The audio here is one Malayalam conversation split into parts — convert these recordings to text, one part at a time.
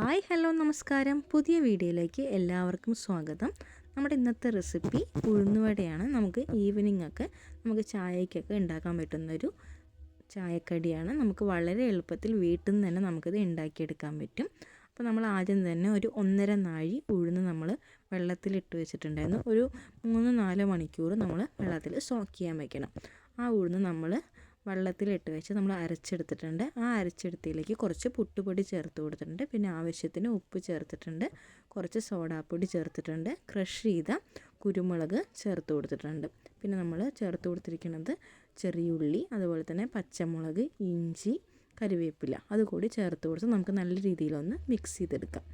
ഹായ് ഹലോ നമസ്കാരം. പുതിയ വീഡിയോയിലേക്ക് എല്ലാവർക്കും സ്വാഗതം. നമ്മുടെ ഇന്നത്തെ റെസിപ്പി ഉഴുന്നുവടയാണ്. നമുക്ക് ഈവനിങ് ഒക്കെ നമുക്ക് ചായക്കൊക്കെ ഉണ്ടാക്കാൻ പറ്റുന്നൊരു ചായക്കടിയാണ്. നമുക്ക് വളരെ എളുപ്പത്തിൽ വീട്ടിൽ നിന്ന് തന്നെ നമുക്കിത് ഉണ്ടാക്കിയെടുക്കാൻ പറ്റും. അപ്പോൾ നമ്മൾ ആദ്യം തന്നെ ഒരു ഒന്നര നാഴി ഉഴുന്ന് നമ്മൾ വെള്ളത്തിലിട്ട് വെച്ചിട്ടുണ്ടായിരുന്നു. ഒരു മൂന്ന് നാല് മണിക്കൂർ നമ്മൾ വെള്ളത്തിൽ സോക്ക് ചെയ്യാൻ വയ്ക്കണം ആ ഉഴുന്ന് നമ്മൾ വെള്ളത്തിലിട്ട് വെച്ച് നമ്മൾ അരച്ചെടുത്തിട്ടുണ്ട്. ആ അരച്ചെടുത്തിലേക്ക് കുറച്ച് പുട്ടുപൊടി ചേർത്ത് കൊടുത്തിട്ടുണ്ട്. പിന്നെ ആവശ്യത്തിന് ഉപ്പ് ചേർത്തിട്ടുണ്ട്. കുറച്ച് സോഡാപ്പൊടി ചേർത്തിട്ടുണ്ട്. ക്രഷ് ചെയ്ത കുരുമുളക് ചേർത്ത് കൊടുത്തിട്ടുണ്ട്. പിന്നെ നമ്മൾ ചേർത്ത് കൊടുത്തിരിക്കുന്നത് ചെറിയുള്ളി അതുപോലെ തന്നെ പച്ചമുളക് ഇഞ്ചി കറിവേപ്പില അതുകൂടി ചേർത്ത് കൊടുത്ത് നമുക്ക് നല്ല രീതിയിലൊന്ന് മിക്സ് ചെയ്തെടുക്കാം.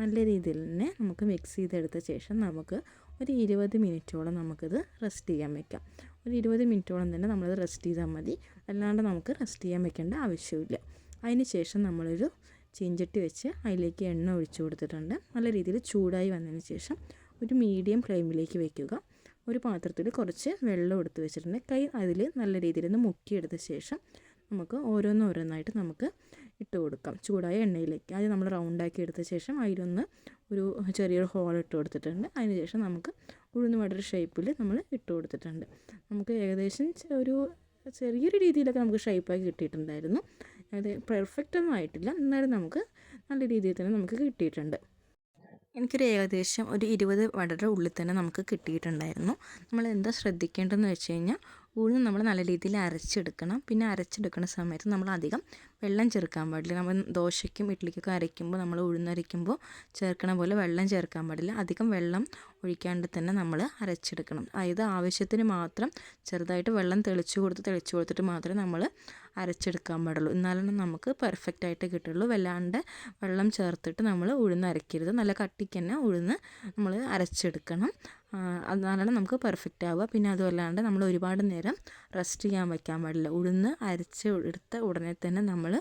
നല്ല രീതിയിൽ തന്നെ നമുക്ക് മിക്സ് ചെയ്തെടുത്ത ശേഷം നമുക്ക് ഒരു ഇരുപത് മിനിറ്റോളം നമുക്കിത് റെസ്റ്റ് ചെയ്യാൻ വെക്കാം. ഒരു ഇരുപത് മിനിറ്റോളം തന്നെ നമ്മളത് റെസ്റ്റ് ചെയ്താൽ മതി. അല്ലാണ്ട് നമുക്ക് റെസ്റ്റ് ചെയ്യാൻ വെക്കേണ്ട ആവശ്യമില്ല. അതിന് ശേഷം നമ്മളൊരു ചീഞ്ചട്ടി വെച്ച് അതിലേക്ക് എണ്ണ ഒഴിച്ചു കൊടുത്തിട്ടുണ്ട്. നല്ല രീതിയിൽ ചൂടായി വന്നതിന് ശേഷം ഒരു മീഡിയം ഫ്ലെയിമിലേക്ക് വെക്കുക. ഒരു പാത്രത്തിൽ കുറച്ച് വെള്ളം എടുത്ത് വെച്ചിട്ടുണ്ട്. കൈ അതിൽ നല്ല രീതിയിൽ ഒന്ന് മുക്കിയെടുത്ത ശേഷം നമുക്ക് ഓരോന്നോരോന്നായിട്ട് നമുക്ക് ഇട്ട് കൊടുക്കാം. ചൂടായ എണ്ണയിലേക്ക്. അത് നമ്മൾ റൗണ്ടാക്കി എടുത്ത ശേഷം അതിലൊന്ന് ഒരു ചെറിയൊരു ഹോൾ ഇട്ട് കൊടുത്തിട്ടുണ്ട്. അതിന് ശേഷം നമുക്ക് ഉഴുന്ന് വടർ ഷേപ്പിൽ നമ്മൾ ഇട്ട് കൊടുത്തിട്ടുണ്ട്. നമുക്ക് ഏകദേശം ഒരു ചെറിയൊരു രീതിയിലൊക്കെ നമുക്ക് ഷേപ്പാക്കി കിട്ടിയിട്ടുണ്ടായിരുന്നു. അത് പെർഫെക്റ്റ് ഒന്നും ആയിട്ടില്ല. എന്നാലും നമുക്ക് നല്ല രീതിയിൽ തന്നെ നമുക്ക് കിട്ടിയിട്ടുണ്ട്. എനിക്കൊരു ഏകദേശം ഒരു ഇരുപത് വടര ഉള്ളിൽ തന്നെ നമുക്ക് കിട്ടിയിട്ടുണ്ടായിരുന്നു. നമ്മൾ എന്താ ശ്രദ്ധിക്കേണ്ടതെന്ന് വെച്ച് കഴിഞ്ഞാൽ ഉഴുന്ന് നമ്മൾ നല്ല രീതിയിൽ അരച്ചെടുക്കണം. പിന്നെ അരച്ചെടുക്കുന്ന സമയത്ത് നമ്മൾ അധികം വെള്ളം ചേർക്കാൻ പാടില്ല. നമ്മൾ ദോശയ്ക്കും ഇഡ്ഡലിക്കൊക്കെ അരയ്ക്കുമ്പോൾ നമ്മൾ ഉഴുന്നരയ്ക്കുമ്പോൾ ചേർക്കണ പോലെ വെള്ളം ചേർക്കാൻ പാടില്ല. അധികം വെള്ളം ഒഴിക്കാണ്ട് തന്നെ നമ്മൾ അരച്ചെടുക്കണം. അതായത് ആവശ്യത്തിന് മാത്രം ചെറുതായിട്ട് വെള്ളം തെളിച്ചു കൊടുത്ത് തെളിച്ചു കൊടുത്തിട്ട് മാത്രമേ നമ്മൾ അരച്ചെടുക്കാൻ പാടുള്ളൂ. എന്നാലാണ് നമുക്ക് പെർഫെക്റ്റ് ആയിട്ട് കിട്ടുള്ളൂ. വല്ലാണ്ട് വെള്ളം ചേർത്തിട്ട് നമ്മൾ ഉഴുന്ന് അരക്കരുത്. നല്ല കട്ടിക്ക് തന്നെ ഉഴുന്ന് നമ്മൾ അരച്ചെടുക്കണം. അതിനാലാണ് നമുക്ക് പെർഫെക്റ്റ് ആവുക. പിന്നെ അതുമല്ലാണ്ട് നമ്മൾ ഒരുപാട് നേരം റെസ്റ്റ് ചെയ്യാൻ വയ്ക്കാൻ പാടില്ല. ഉഴുന്ന് അരച്ച് എടുത്ത ഉടനെ തന്നെ നമ്മൾ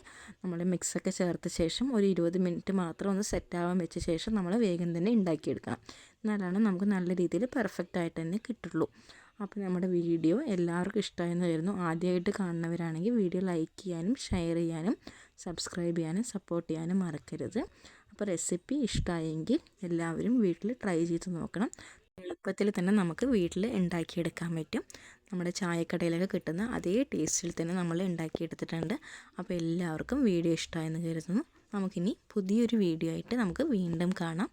നമ്മൾ മിക്സൊക്കെ ചേർത്ത ശേഷം ഒരു ഇരുപത് മിനിറ്റ് മാത്രം ഒന്ന് സെറ്റ് ആവാൻ വെച്ച ശേഷം നമ്മൾ വേഗം തന്നെ ഉണ്ടാക്കിയെടുക്കണം എന്നാലാണ് നമുക്ക് നല്ല രീതിയിൽ പെർഫെക്റ്റ് ആയിട്ട് തന്നെ കിട്ടുള്ളൂ. അപ്പോൾ നമ്മുടെ വീഡിയോ എല്ലാവർക്കും ഇഷ്ടമായെന്ന് വരുന്നു. ആദ്യമായിട്ട് കാണുന്നവരാണെങ്കിൽ വീഡിയോ ലൈക്ക് ചെയ്യാനും ഷെയർ ചെയ്യാനും സബ്സ്ക്രൈബ് ചെയ്യാനും സപ്പോർട്ട് ചെയ്യാനും മറക്കരുത്. അപ്പോൾ റെസിപ്പി ഇഷ്ടമായെങ്കിൽ എല്ലാവരും വീട്ടിൽ ട്രൈ ചെയ്ത് നോക്കണം. എളുപ്പത്തിൽ തന്നെ നമുക്ക് വീട്ടിൽ ഉണ്ടാക്കിയെടുക്കാൻ പറ്റും. നമ്മുടെ ചായക്കടയിലൊക്കെ കിട്ടുന്ന അതേ ടേസ്റ്റിൽ തന്നെ നമ്മൾ ഉണ്ടാക്കിയെടുത്തിട്ടുണ്ട്. അപ്പോൾ എല്ലാവർക്കും വീഡിയോ ഇഷ്ടമായെന്ന് കരുതുന്നു. നമുക്കിനി പുതിയൊരു വീഡിയോ ആയിട്ട് നമുക്ക് വീണ്ടും കാണാം.